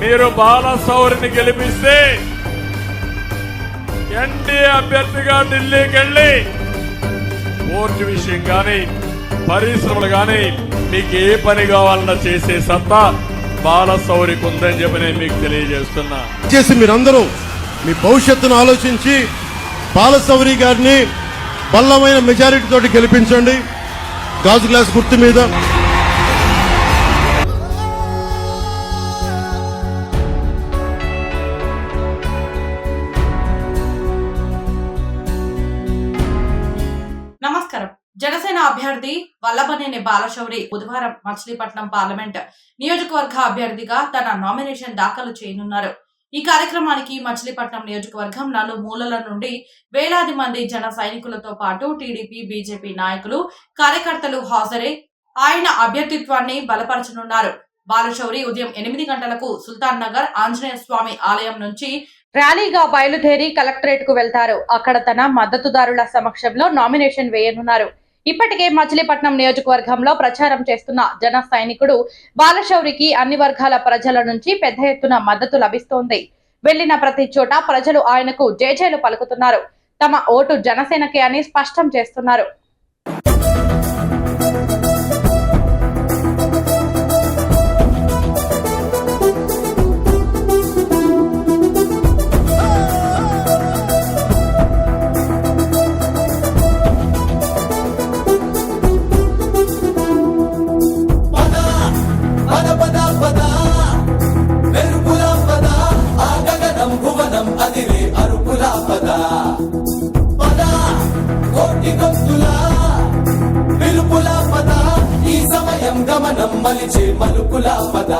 మీరు బాలసౌరిని గెలిపిస్తే ఎన్డీఏ అభ్యర్థిగా ఢిల్లీకి వెళ్ళి ఓటు విషయం కానీ పరిశ్రమలు కానీ మీకు ఏ పని కావాలన్నా చేసే సత్తా బాలసౌరికి ఉందని చెప్పి నేను మీకు తెలియజేస్తున్నా. చేసి మీరందరూ మీ భవిష్యత్తును ఆలోచించి బాలసౌరి గారిని బల్లమైన మెజారిటీ తోటి గెలిపించండి. గాజు గ్లాస్ గుర్తు మీద. నమస్కారం. జనసేన అభ్యర్థి వల్లభనేని బాలశౌరి బుధవారం మచిలీపట్నం పార్లమెంట్ నియోజకవర్గ అభ్యర్థిగా తన నామినేషన్ దాఖలు చేయనున్నారు. ఈ కార్యక్రమానికి మచిలీపట్నం నియోజకవర్గం నలు మూలల నుండి వేలాది మంది జన సైనికులతో పాటు టీడీపీ బీజేపీ నాయకులు కార్యకర్తలు హాజరై ఆయన అభ్యర్థిత్వాన్ని బలపరచనున్నారు. బాలశౌరి ఉదయం ఎనిమిది గంటలకు సుల్తాన్ నగర్ ఆంజనేయ స్వామి ఆలయం నుంచి ర్యాలీగా బయలుదేరి కలెక్టరేట్కు వెళ్తారు. అక్కడ తన మద్దతుదారుల సమక్షంలో నామినేషన్ వేయనున్నారు. ఇప్పటికే మచిలీపట్నం నియోజకవర్గంలో ప్రచారం చేస్తున్న జన సైనికుడు బాలశౌరికి అన్ని వర్గాల ప్రజల నుంచి పెద్ద ఎత్తున మద్దతు లభిస్తోంది. వెళ్ళిన ప్రతి చోట ప్రజలు ఆయనకు జేజేలు పలుకుతున్నారు. తమ ఓటు జనసేనకే అని స్పష్టం చేస్తున్నారు. నీటి గొంతుల పిలుపుల పద ఈ సమయం గమనం మలిచే మలుపుల పద.